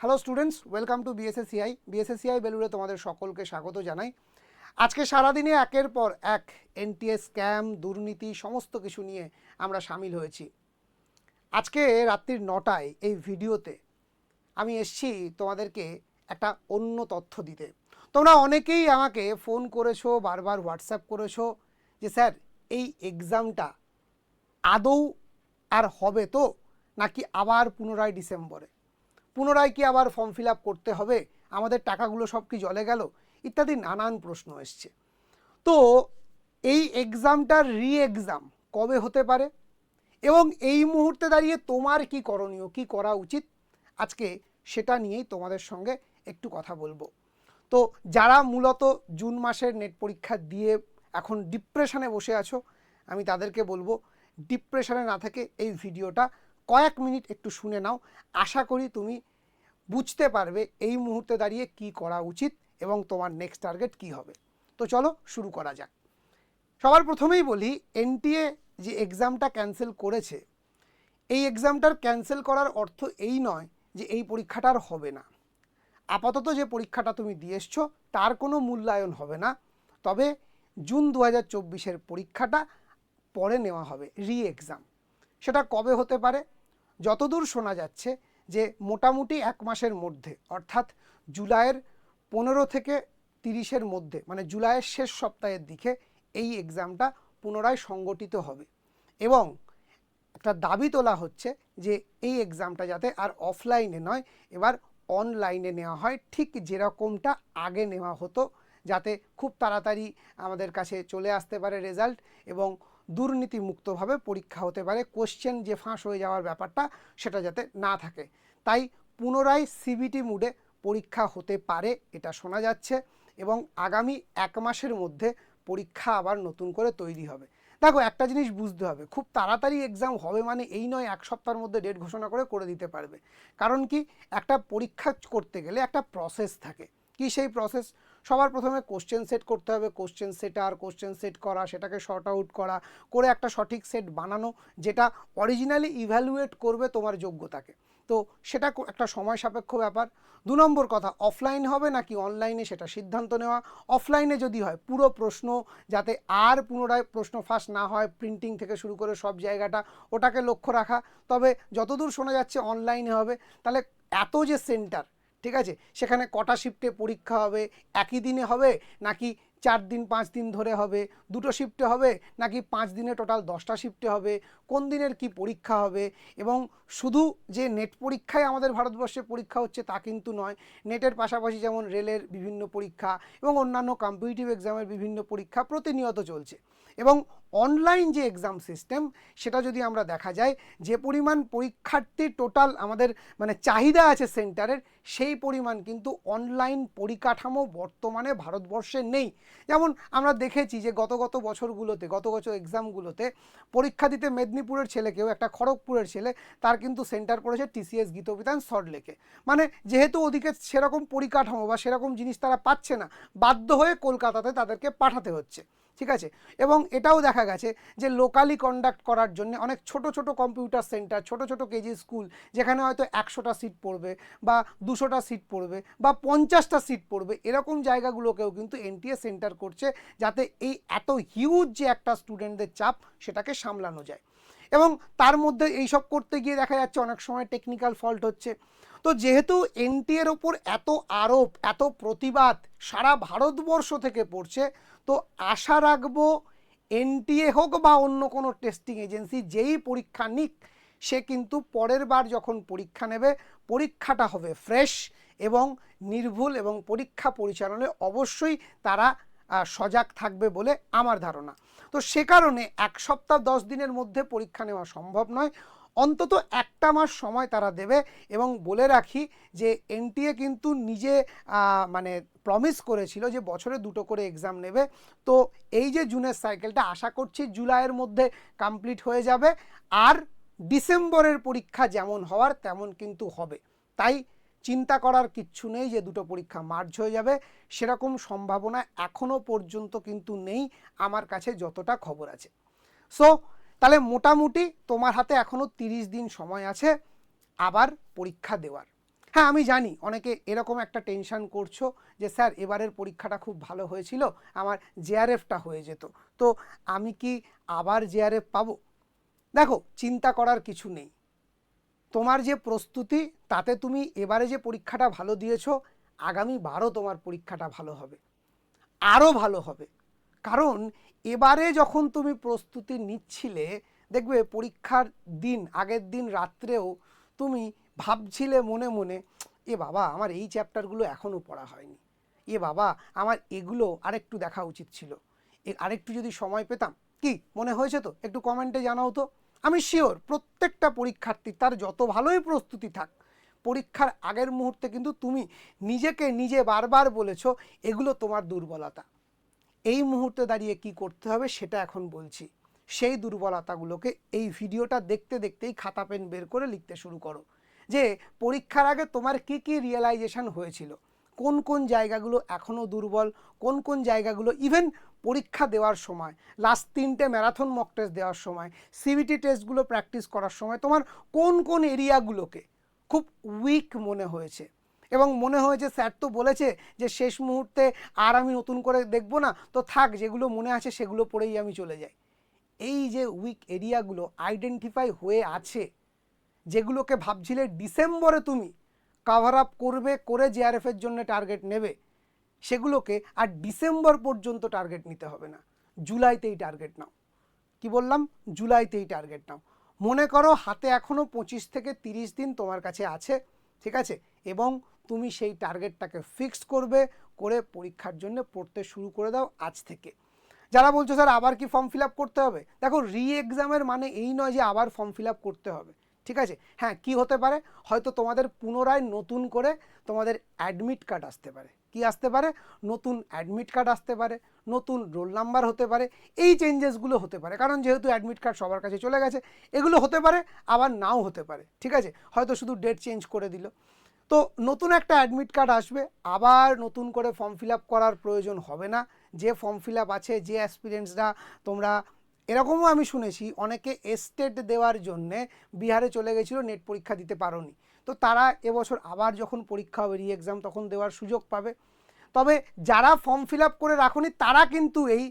Hello students welcome to BSACI BSACI বেলুড়ে তোমাদের সকলকে স্বাগত জানাই। আজকে সারাদিনে একের পর এক এনটিএ স্ক্যাম দুর্নীতি, সমস্ত কিছু নিয়ে আমরা সামিল হয়েছি। আজকে রাত্রির নটায় এই ভিডিওতে আমি এসছি তোমাদেরকে একটা অন্য তথ্য দিতে। তোমরা অনেকেই আমাকে ফোন করেছ, বারবার হোয়াটসঅ্যাপ করেছ যে, স্যার, এই এক্সামটা আদৌ আর হবে তো? নাকি আবার পুনরায় ডিসেম্বরে পুনরায় কি আবার ফর্ম ফিল করতে হবে? আমাদের টাকাগুলো সব কি জলে গেল? ইত্যাদি নানান প্রশ্ন এসছে। তো এই এক্সামটার রি এক্সাম কবে হতে পারে? এবং এই মুহূর্তে দাঁড়িয়ে তোমার কি করণীয়? কি করা উচিত? আজকে সেটা নিয়েই তোমাদের সঙ্গে একটু কথা বলব। তো যারা মূলত জুন মাসের নেট পরীক্ষা দিয়ে এখন ডিপ্রেশনে বসে আছো, আমি তাদেরকে বলব ডিপ্রেশনে না থেকে এই ভিডিওটা কয়েক মিনিট একটু শুনে নাও। আশা করি তুমি বুঝতে পারবে এই মুহূর্তে দাঁড়িয়ে কি করা উচিত এবং তোমার নেক্সট টার্গেট কি হবে। তো চলো শুরু করা যাক। সবার প্রথমেই বলি এনটিএ যে এক্সামটা ক্যান্সেল করেছে, এই এক্সামটার ক্যান্সেল করার অর্থ এই নয় যে এই পরীক্ষাটা আর হবে না। আপাতত যে পরীক্ষাটা তুমি দিয়ে এসছো, তার কোনো মূল্যায়ন হবে না। তবে জুন দু হাজার পরীক্ষাটা পরে নেওয়া হবে রি এক্সাম সেটা কবে হতে পারে? যতদূর শোনা যাচ্ছে যে মোটামুটি এক মাসের মধ্যে, অর্থাৎ জুলাইয়ের পনেরো থেকে তিরিশের মধ্যে মানে জুলাইয়ের শেষ সপ্তাহের দিকে এই এক্সামটা পুনরায় সংগঠিত হবে। এবং একটা দাবি তোলা হচ্ছে যে এই এক্সামটা যাতে আর অফলাইনে নয়, এবার অনলাইনে নেওয়া হয়। ঠিক যেরকমটা আগে নেওয়া হতো, যাতে খুব তাড়াতাড়ি আমাদের কাছে চলে আসতে পারে রেজাল্ট এবং দুর্নীতিমুক্তভাবে পরীক্ষা হতে পারে কোশ্চেন যে ফাঁস হয়ে যাওয়ার ব্যাপারটা সেটা যাতে না থাকে। তাই পুনরায় সিবিটি মুডে পরীক্ষা হতে পারে এটা শোনা যাচ্ছে এবং আগামী এক মাসের মধ্যে পরীক্ষা আবার নতুন করে তৈরি হবে। দেখো, একটা জিনিস বুঝতে হবে, খুব তাড়াতাড়ি এক্সাম হবে মানে এই নয়, এক সপ্তাহের মধ্যে ডেট ঘোষণা করে করে দিতে পারবে। কারণ কি, একটা পরীক্ষা করতে গেলে একটা প্রসেস থাকে। কি সেই প্রসেস সবার প্রথমে কোশ্চেন সেট করতে হবে কোশ্চেন সেটার কোশ্চেন সেট করা, সেটাকে শর্ট আউট করা, করে একটা সঠিক সেট বানানো, যেটা অরিজিনালি ইভ্যালুয়েট করবে তোমার যোগ্যতাকে। তো সেটা একটা সময় সাপেক্ষ ব্যাপার। দু নম্বর কথা অফলাইন হবে নাকি অনলাইনে সেটা সিদ্ধান্ত নেওয়া? অফলাইনে যদি হয়, পুরো প্রশ্ন যাতে আর পুনরায় প্রশ্ন ফাঁস না হয় প্রিন্টিং থেকে শুরু করে সব জায়গাটা, ওটাকে লক্ষ্য রাখা। তবে যতদূর শোনা যাচ্ছে অনলাইনে হবে। তাহলে এত যে সেন্টার ঠিক আছে? সেখানে কটা শিফটে পরীক্ষা হবে? একই দিনে হবে? নাকি চার দিন, পাঁচ দিন ধরে হবে? দুটো শিফটে হবে? নাকি পাঁচ দিনে টোটাল দশটা শিফটে হবে? কোন দিনের কি পরীক্ষা হবে? এবং শুধু যে নেট পরীক্ষায় আমাদের ভারতবর্ষে পরীক্ষা হচ্ছে তা কিন্তু নয়। নেটের পাশাপাশি যেমন রেলের বিভিন্ন পরীক্ষা এবং অন্যান্য কম্পিটিটিভ এক্সামের বিভিন্ন পরীক্ষা প্রতিনিয়ত চলছে। এবং অনলাইন যে এক্সাম সিস্টেম সেটা যদি আমরা দেখা যায়, যে পরিমাণ পরীক্ষার্থী টোটাল আমাদের মানে চাহিদা আছে সেন্টারের সেই পরিমাণ কিন্তু অনলাইন পরিকাঠামো বর্তমানে ভারতবর্ষে নেই। যেমন আমরা দেখেছি যে গত গত বছরগুলোতে, গত গত এক্সামগুলোতে পরীক্ষা দিতে মেদিনীপুরের ছেলেকেও একটা খড়গপুরের ছেলে, তার কিন্তু সেন্টার পড়েছে টিসিএস গীতবিতান সল্টলেকে। মানে যেহেতু ওদিকে সেরকম পরিকাঠামো বা সেরকম জিনিস তারা পাচ্ছে না, বাধ্য হয়ে কলকাতাতে তাদেরকে পাঠাতে হচ্ছে। ঠিক আছে? এবং এটাও দেখা গেছে যে লোকালি কন্ডাক্ট করার জন্য অনেক ছোট ছোট কম্পিউটার সেন্টার ছোট ছোট কেজি স্কুল যেখানে হয়তো একশোটা সিট পড়বে বা দুশোটা সিট পড়বে বা পঞ্চাশটা সিট পড়বে, এরকম জায়গাগুলোকেও কিন্তু এনটিএ সেন্টার করছে যাতে এই এত হিউজ যে একটা স্টুডেন্টদের চাপ সেটাকে সামলানো যায়। এবং তার মধ্যে এইসব করতে গিয়ে দেখা যাচ্ছে অনেক সময় টেকনিক্যাল ফল্ট হচ্ছে। তো যেহেতু এনটিএর ওপর এত আরোপ, এত প্রতিবাদ সারা ভারতবর্ষ থেকে পড়ছে তো আশা রাখব এনটিএ হোক বা অন্য কোনো টেস্টিং এজেন্সি, যেই পরীক্ষা নিক, সে কিন্তু পরের বার যখন পরীক্ষা নেবে, পরীক্ষাটা হবে ফ্রেশ এবং নির্ভুল এবং পরীক্ষা পরিচালনায় অবশ্যই তারা সজাগ থাকবে বলে আমার ধারণা। তো সে কারণে এক সপ্তাহ দশ দিনের মধ্যে পরীক্ষা নেওয়া সম্ভব নয়। অন্তত একটা মাস সময় তারা দেবে এবং বলে রাখি যে এনটিএ কিন্তু নিজে মানে প্রমিস করেছিল যে বছরে দুটো করে এক্সাম নেবে। তো এই যে জুনের সাইকেলটা আশা করছি জুলাইয়ের মধ্যে কমপ্লিট হয়ে যাবে। আর ডিসেম্বরের পরীক্ষা যেমন হওয়ার তেমন কিন্তু হবে। তাই চিন্তা করার কিচ্ছু নেই যে দুটো পরীক্ষা মার্চ হয়ে যাবে। সেরকম সম্ভাবনা এখনও পর্যন্ত কিন্তু নেই। আমার কাছে যতটা খবর আছে। সো তাহলে মোটামুটি তোমার হাতে এখনও তিরিশ দিন সময় আছে আবার পরীক্ষা দেওয়ার। হ্যাঁ আমি জানি অনেকে এরকম একটা টেনশন করছ যে, স্যার, এবারের পরীক্ষাটা খুব ভালো হয়েছিল, আমার জেআরএফটা হয়ে যেত। তো আমি কি আবার জেআরএফ পাবো? দেখো, চিন্তা করার কিছু নেই। তোমার যে প্রস্তুতি, তাতে তুমি এবারে যে পরীক্ষাটা ভালো দিয়েছ, আগামী বারও তোমার পরীক্ষাটা ভালো হবে। আরও ভালো হবে। কারণ এবারে যখন তুমি প্রস্তুতি নিচ্ছিলে, দেখবে পরীক্ষার দিন, আগের দিন রাত্রেও তুমি ভাবছিলে মনে মনে, এ বাবা, আমার এই চ্যাপ্টারগুলো এখনও পড়া হয়নি। এ বাবা, আমার এগুলো আরেকটু দেখা উচিত ছিল। আরেকটু যদি সময় পেতাম। কি, মনে হয়েছে তো? একটু কমেন্টে জানাও তো। আমি শিওর প্রত্যেকটা পরীক্ষার্থী তার যত ভালোই প্রস্তুতি থাক, পরীক্ষার আগের মুহূর্তে কিন্তু তুমি নিজেকে নিজে বারবার বলেছ, এগুলো তোমার দুর্বলতা। এই মুহূর্তে দাঁড়িয়ে কি করতে হবে সেটা এখন বলছি। সেই দুর্বলতাগুলোকে এই ভিডিওটা দেখতে দেখতেই খাতা পেন বের করে লিখতে শুরু করো। যে পরীক্ষার আগে তোমার কি কি রিয়েলাইজেশন হয়েছিল? কোন কোন জায়গাগুলো এখনও দুর্বল? কোন কোন জায়গাগুলো ইভেন পরীক্ষা দেওয়ার সময়? লাস্ট তিনটে ম্যারাথন মক টেস্ট দেওয়ার সময়? সিবিটি টেস্টগুলো প্র্যাকটিস করার সময় তোমার কোন কোন এরিয়াগুলোকে খুব উইক মনে হয়েছে? এবং মনে হয়েছে স্যার তো বলেছে যে শেষ মুহূর্তে আর আমি নতুন করে দেখব না, তো থাক, যেগুলো মনে আছে সেগুলো পড়েই আমি চলে যাই। এই যে উইক এরিয়াগুলো আইডেন্টিফাই হয়ে আছে, যেগুলোকে ভাবছিলে ডিসেম্বরে তুমি কাভার আপ করবে, করে জেআরএফের জন্য টার্গেট নেবে, সেগুলোকে আর ডিসেম্বর পর্যন্ত টার্গেট নিতে হবে না। জুলাইতেই টার্গেট নাও। কি বললাম? জুলাইতেই টার্গেট নাও। মনে করো হাতে এখনও পঁচিশ থেকে তিরিশ দিন তোমার কাছে আছে, ঠিক আছে? এবং তুমি সেই টার্গেটটাকে ফিক্স করবে, করে পরীক্ষার জন্য পড়তে শুরু করে দাও আজ থেকে। যারা বলছো, স্যার, আবার কি ফর্ম ফিল করতে হবে? দেখো রি এক্সামের মানে এই নয় যে আবার ফর্ম ফিল করতে হবে, ঠিক আছে? হ্যাঁ কি হতে পারে? হয়তো তোমাদের পুনরায় নতুন করে তোমাদের অ্যাডমিট কার্ড আসতে পারে। কি আসতে পারে? নতুন অ্যাডমিট কার্ড আসতে পারে, নতুন রোল নাম্বার হতে পারে, এই চেঞ্জেসগুলো হতে পারে। কারণ যেহেতু অ্যাডমিট কার্ড সবার কাছে চলে গেছে, এগুলো হতে পারে, আবার নাও হতে পারে, ঠিক আছে? হয়তো শুধু ডেট চেঞ্জ করে দিল। তো নতুন একটা অ্যাডমিট কার্ড আসবে, আবার নতুন করে ফর্ম ফিল আপ করার প্রয়োজন হবে না। যে ফর্ম ফিল আপ আছে, যে অ্যাসপিরিয়েন্সরা তোমরা, এরকমও আমি শুনেছি, অনেকে এস্টেট দেওয়ার জন্যে বিহারে চলে গেছিল নেট পরীক্ষা দিতে পারোনি। তো তারা এবছর আবার যখন পরীক্ষা হবে রি এক্সাম তখন দেওয়ার সুযোগ পাবে। তবে যারা ফর্ম ফিল আপ করে রাখুনি, তারা কিন্তু এই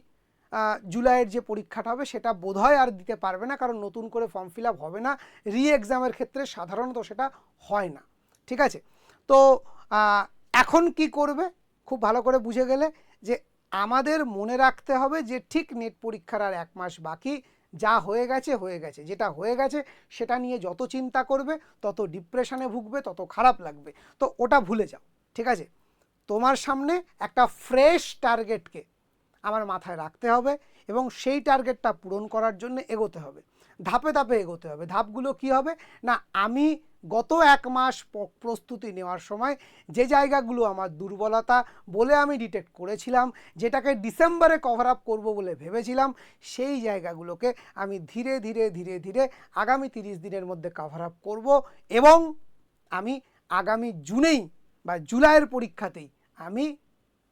জুলাইয়ের যে পরীক্ষাটা হবে, সেটা বোধহয় আর দিতে পারবে না, কারণ নতুন করে ফর্ম ফিল আপ হবে না। রি এক্সামের ক্ষেত্রে সাধারণত সেটা হয় না। ঠিক আছে? তো এখন কি করবে? খুব ভালো করে বুঝে গেলে যে আমাদের মনে রাখতে হবে যে ঠিক নেট পরীক্ষার আর এক মাস বাকি। যা হয়ে গেছে হয়ে গেছে। যেটা হয়ে গেছে, সেটা নিয়ে যত চিন্তা করবে, তত ডিপ্রেশনে ভুগবে, তত খারাপ লাগবে। তো ওটা ভুলে যাও, ঠিক আছে? তোমার সামনে একটা ফ্রেশ টার্গেটকে আমার মাথায় রাখতে হবে এবং সেই টার্গেটটা পূরণ করার জন্য এগোতে হবে। ধাপে ধাপে এগোতে হবে। ধাপগুলো কি হবে? না, আমি গত এক মাস প্রস্তুতি নেওয়ার সময় যে জায়গাগুলো আমার দুর্বলতা বলে আমি ডিটেক্ট করেছিলাম, যেটাকে ডিসেম্বরে কভার আপ করব বলে ভেবেছিলাম, সেই জায়গাগুলোকে আমি ধীরে ধীরে ধীরে ধীরে আগামী তিরিশ দিনের মধ্যে কভার আপ করব এবং আমি আগামী জুনেই বা জুলাইয়ের পরীক্ষাতেই আমি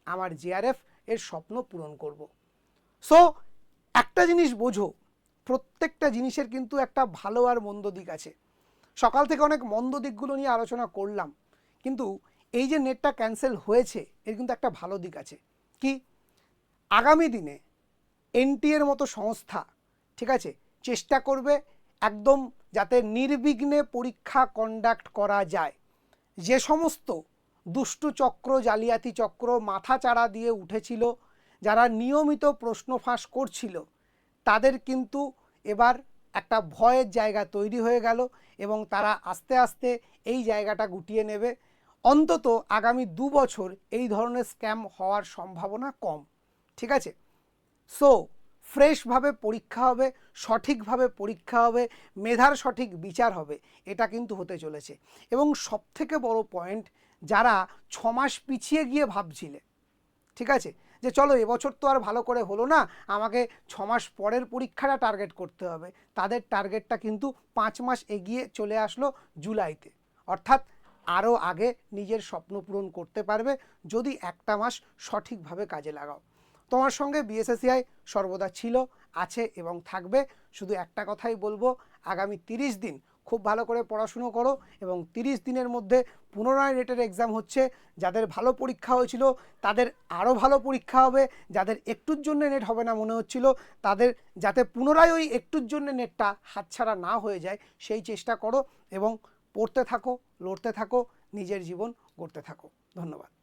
আমার জিআরএফ এর স্বপ্ন পূরণ করব। সো একটা জিনিস বোঝো, প্রত্যেকটা জিনিসের কিন্তু একটা ভালো আর মন্দ দিক আছে। সকাল থেকে অনেক মন্দ দিকগুলো নিয়ে আলোচনা করলাম। কিন্তু এই যে নেটটা ক্যান্সেল হয়েছে, এর কিন্তু একটা ভালো দিক আছে। কি? আগামী দিনে এনটি এর মতো সংস্থা, ঠিক আছে, চেষ্টা করবে একদম যাতে নির্বিঘ্নে পরীক্ষা কন্ডাক্ট করা যায়। যে সমস্ত দুষ্টু চক্র, জালিয়াতি চক্র মাথা চাড়া দিয়ে উঠেছিল, যারা নিয়মিত প্রশ্ন ফাঁস করছিল, তাদের কিন্তু এবার একটা ভয়ের জায়গা তৈরি হয়ে গেল এবং তারা আস্তে আস্তে এই জায়গাটা গুটিয়ে নেবে। অন্তত আগামী দু বছর এই ধরনের স্ক্যাম হওয়ার সম্ভাবনা কম। ঠিক আছে? সো ফ্রেশভাবে পরীক্ষা হবে, সঠিকভাবে পরীক্ষা হবে, মেধার সঠিক বিচার হবে, এটা কিন্তু হতে চলেছে। এবং সবথেকে বড় পয়েন্ট যারা ছমাস পিছিয়ে গিয়ে ভাবছিলে, ঠিক আছে? যে চলো এবছর তো আর ভালো করে হলো না, আমাকে ছ মাস পরের পরীক্ষাটা টার্গেট করতে হবে। তাদের টার্গেটটা কিন্তু পাঁচ মাস এগিয়ে চলে আসলো জুলাইতে। অর্থাৎ আরও আগে নিজের স্বপ্ন পূরণ করতে পারবে যদি একটা মাস সঠিকভাবে কাজে লাগাও। তোমার সঙ্গে বিএসএসিআই সর্বদা ছিল, আছে এবং থাকবে। শুধু একটা কথাই বলব, আগামী তিরিশ দিন খুব ভালো করে পড়াশুনো করো এবং তিরিশ দিনের মধ্যে পুনরায় নেটের এক্সাম হচ্ছে। যাদের ভালো পরীক্ষা হয়েছিল, তাদের আরও ভালো পরীক্ষা হবে। যাদের একটুর জন্য নেট হবে না মনে হচ্ছিল, তাদের যাতে পুনরায় ওই একটুর জন্য নেটটা হাতছাড়া না হয়ে যায়, সেই চেষ্টা করো এবং পড়তে থাকো, লড়তে থাকো, নিজের জীবন গড়তে থাকো। ধন্যবাদ।